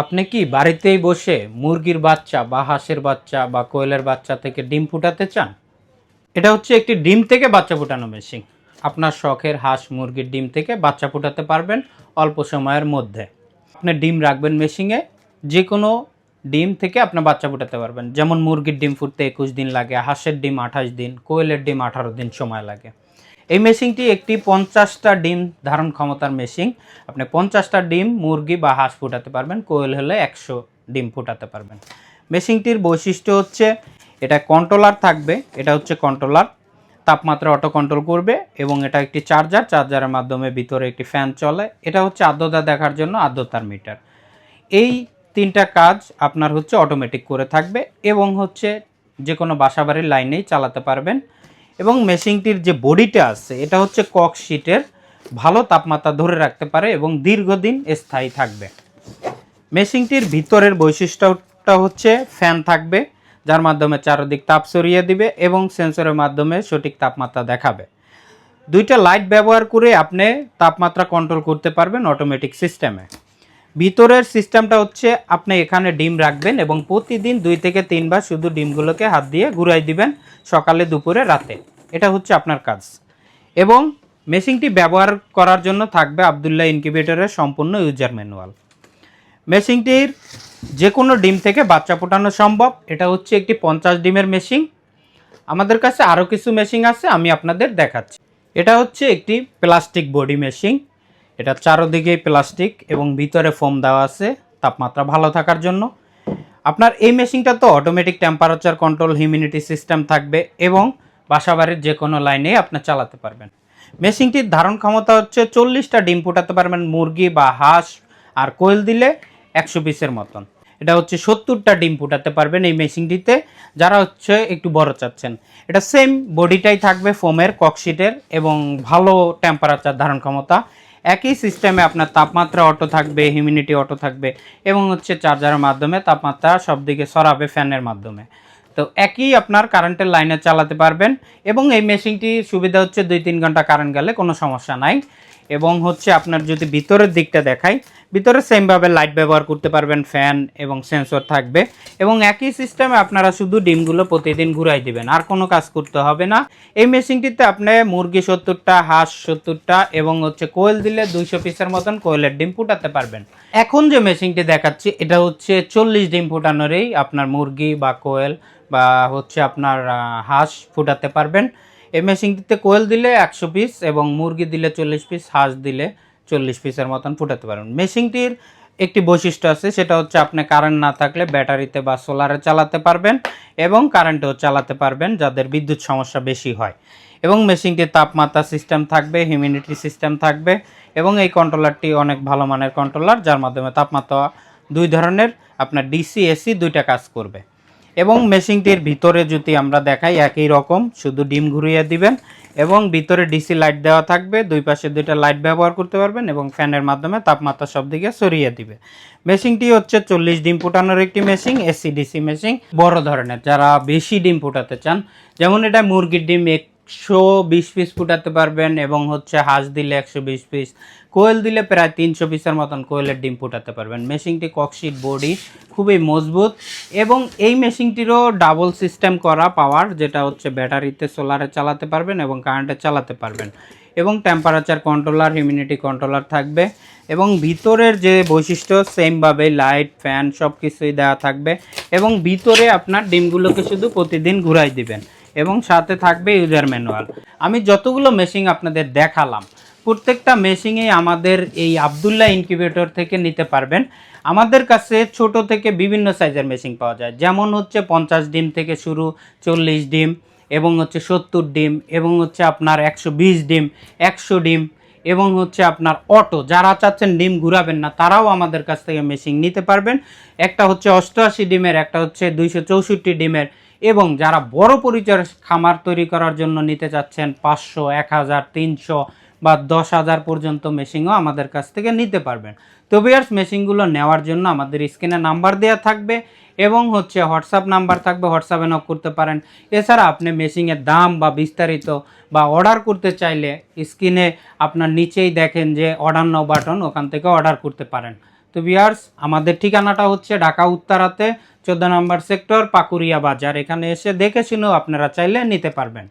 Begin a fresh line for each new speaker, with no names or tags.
আপনি কি বাড়িতেই বসে মুরগির বাচ্চা বা হাঁসের বাচ্চা বা কোয়েলের বাচ্চা থেকে ডিম ফুটাতে চান? এটা হচ্ছে একটি ডিম থেকে বাচ্চা ফুটানো মেশিন আপনার শখের হাঁস, মুরগির ডিম থেকে বাচ্চা ফুটাতে পারবেন অল্প সময়ের মধ্যে। আপনি ডিম রাখবেন মেশিনে যে কোনো ডিম থেকে আপনি বাচ্চা ফুটাতে পারবেন। যেমন মুরগির ডিম ফুটতে একুশ দিন লাগে, হাঁসের ডিম আঠাশ দিন, কোয়েলের ডিম আঠারো দিন সময় লাগে। এই মেশিনটি একটি পঞ্চাশটা ডিম ধারণ ক্ষমতার মেশিন। আপনি পঞ্চাশটা ডিম, মুরগি বা হাঁস ফুটাতে পারবেন, কোয়েল হলে একশো ডিম ফুটাতে পারবেন। মেশিনটির বৈশিষ্ট্য হচ্ছে, এটা কন্ট্রোলার থাকবে, এটা হচ্ছে কন্ট্রোলার তাপমাত্রা অটো কন্ট্রোল করবে এবং এটা একটি চার্জার চার্জারের মাধ্যমে ভিতরে একটি ফ্যান চলে, এটা হচ্ছে আর্দ্রতা দেখার জন্য আর্দ্রতার মিটার এই তিনটা কাজ আপনার হচ্ছে অটোমেটিক করে থাকবে এবং হচ্ছে যে কোনো বাসাবাড়ির লাইনেই চালাতে পারবেন। এবং মেশিনটির যে বডিটা আছে, এটা হচ্ছে কক শিটের ভালো তাপমাত্রা ধরে রাখতে পারে এবং দীর্ঘদিন স্থায়ী থাকবে। মেশিনটির ভিতরের বৈশিষ্ট্যটা হচ্ছে ফ্যান থাকবে, যার মাধ্যমে চারদিক তাপ সরিয়ে দিবে এবং সেন্সরের মাধ্যমে সঠিক তাপমাত্রা দেখাবে। দুইটা লাইট ব্যবহার করে আপনি তাপমাত্রা কন্ট্রোল করতে পারবেন অটোমেটিক সিস্টেমে ভিতরের সিস্টেমটা হচ্ছে আপনি এখানে ডিম রাখবেন এবং প্রতিদিন দুই থেকে তিনবার শুধু ডিমগুলোকে হাত দিয়ে ঘুরাই দিবেন সকালে, দুপুরে, রাতে। এটা হচ্ছে আপনার কাজ। এবং মেশিনটি ব্যবহার করার জন্য থাকবে আবদুল্লাহ ইনকিউবেটরের সম্পূর্ণ ইউজার ম্যানুয়াল। মেশিনটির যে কোনো ডিম থেকে বাচ্চা ফোটানো সম্ভব। এটা হচ্ছে একটি পঞ্চাশ ডিমের মেশিন। আমাদের কাছে আরও কিছু মেশিন আছে, আমি আপনাদের দেখাচ্ছি। এটা হচ্ছে একটি প্লাস্টিক বডি মেশিন। এটা চারোদিকেই প্লাস্টিক এবং ভিতরে ফোম দেওয়া আছে, তাপমাত্রা ভালো থাকার জন্য। আপনার এই মেশিনটা তো automatic temperature control humidity system থাকবে এবং বাসাবাড়ির যে কোনো লাইনে আপনি চালাতে পারবেন। মেশিনটির ধারণ ক্ষমতা হচ্ছে চল্লিশটা ডিম ফুটাতে পারবেন মুরগি বা হাঁস আর কোয়েল দিলে একশো পিসের মতন। এটা হচ্ছে সত্তরটা ডিম ফুটাতে পারবেন এই মেশিনটিতে, যারা হচ্ছে একটু বড় চাচ্ছেন। এটা সেম বডিটাই থাকবে ফোমের ককশিটের এবং ভালো টেম্পারেচার ধারণ ক্ষমতা। একই সিস্টেমে আপনার তাপমাত্রা অটো থাকবে হিউমিনিটি অটো থাকবে এবং হচ্ছে চার্জারের মাধ্যমে তাপমাত্রা সব দিকে সরাবে ফ্যানের মাধ্যমে। তো একই আপনার কারেন্টের লাইনে চালাতে পারবেন এবং এই মেশিনটির সুবিধা হচ্ছে দুই তিন ঘণ্টা কারেন্ট গেলে কোনো সমস্যা নাই। এবং হচ্ছে আপনার যদি ভিতরের দিকটা দেখাই, ভিতরে সেমভাবে লাইট ব্যবহার করতে পারবেন ফ্যান এবং সেন্সর থাকবে। এবং একই সিস্টেমে আপনারা শুধু ডিমগুলো প্রতিদিন ঘুরাই দিবেন, আর কোনো কাজ করতে হবে না। এই মেশিনটিতে আপনি মুরগি সত্তরটা, হাঁস সত্তরটা এবং হচ্ছে কোয়েল দিলে দুইশো পিসের মতন কোয়েলের ডিম ফুটাতে পারবেন। এখন যে মেশিনটি দেখাচ্ছি, এটা হচ্ছে চল্লিশ ডিম ফুটানোরই আপনার মুরগি বা কোয়েল বা হচ্ছে আপনার হাঁস ফুটাতে পারবেন। এই মেশিনটিতে কোয়েল দিলে একশো পিস এবং মুরগি দিলে চল্লিশ পিস হাঁস দিলে চল্লিশ পিসের মতন ফুটাতে পারবেন মেশিনটির একটি বৈশিষ্ট্য আছে, সেটা হচ্ছে আপনি কারেন্ট না থাকলে ব্যাটারিতে বা সোলারে চালাতে পারবেন এবং কারেন্টেও চালাতে পারবেন যাদের বিদ্যুৎ সমস্যা বেশি হয়। এবং মেশিনটির তাপমাত্রা সিস্টেম থাকবে হিউমিনিটি সিস্টেম থাকবে এবং এই কন্ট্রোলারটি অনেক ভালো মানের কন্ট্রোলার যার মাধ্যমে তাপমাত্রা দুই ধরনের, আপনার ডিসি এসি দুইটা কাজ করবে। এবং মেশিনটির ভিতরে যদি আমরা দেখাই একই রকম, শুধু ডিম ঘুরিয়ে দিবেন এবং ভিতরে ডিসি লাইট দেওয়া থাকবে, দুই পাশে দুইটা লাইট ব্যবহার করতে পারবেন এবং ফ্যানের মাধ্যমে তাপমাত্রা সব দিকে সরিয়ে দিবে। মেশিনটি হচ্ছে চল্লিশ ডিম ফুটানোর একটি মেশিন, এসি ডিসি মেশিন, বড় ধরনের, যারা বেশি ডিম ফুটাতে চান। যেমন এটা মুরগির ডিম একশো বিশ পিস ফুটাতে পারবেন এবং হচ্ছে হাঁস দিলে একশো বিশ পিস কোয়েল দিলে প্রায় তিনশো পিসের মতন কোয়েলের ডিম ফুটাতে পারবেন। মেশিনটি ককশিট বডি, খুবই মজবুত এবং এই মেশিনটিরও ডাবল সিস্টেম করা পাওয়ার যেটা হচ্ছে ব্যাটারিতে সোলারে চালাতে পারবেন এবং কারেন্টে চালাতে পারবেন। এবং টেম্পারেচার কন্ট্রোলার হিউমিনিটি কন্ট্রোলার থাকবে এবং ভিতরের যে বৈশিষ্ট্য সেমভাবে লাইট ফ্যান সব কিছুই দেওয়া থাকবে এবং ভিতরে আপনার ডিমগুলোকে শুধু প্রতিদিন ঘুরাই দিবেন। এবং সাথে থাকবে ইউজার ম্যানুয়াল আমি যতগুলো মেশিন আপনাদের দেখালাম, প্রত্যেকটা মেশিনেই আমাদের এই আবদুল্লাহ ইনকিউবেটর থেকে নিতে পারবেন। আমাদের কাছে ছোট থেকে বিভিন্ন সাইজের মেশিন পাওয়া যায়। যেমন হচ্ছে পঞ্চাশ ডিম থেকে শুরু, চল্লিশ ডিম, এবং হচ্ছে সত্তর ডিম, এবং হচ্ছে আপনার একশো বিশ ডিম, একশো ডিম, এবং হচ্ছে আপনার অটো যারা চাচ্ছেন ডিম ঘুরাবেন না, তারাও আমাদের কাছ থেকে মেশিন নিতে পারবেন। একটা হচ্ছে অষ্টআশি ডিমের, একটা হচ্ছে দুইশো চৌষট্টি ডিমের এবং যারা বড় পরিচয় খামার তৈরি করার জন্য নিতে চাচ্ছেন পাঁচশো, এক হাজার, তিনশো বা দশ হাজার পর্যন্ত মেশিনও আমাদের কাছ থেকে নিতে পারবেন। তো বিয়ার্স মেশিনগুলো নেওয়ার জন্য আমাদের স্ক্রিনে নাম্বার দেওয়া থাকবে এবং হচ্ছে হোয়াটসঅ্যাপ নাম্বার থাকবে। হোয়াটসঅ্যাপে নক করতে পারেন। এছাড়া আপনি মেশিনের দাম বা বিস্তারিত বা অর্ডার করতে চাইলে স্ক্রিনে আপনার নিচেই দেখেন যে অর্ডার নাও বাটন, ওখান থেকে অর্ডার করতে পারেন। তো বিয়ার্স আমাদের ঠিকানাটা হচ্ছে ঢাকা উত্তরাতে চোদ্দ নম্বর সেক্টর পাকুরিয়া বাজার। এখানে এসে দেখে শুনেও আপনারা চাইলে নিতে পারবেন।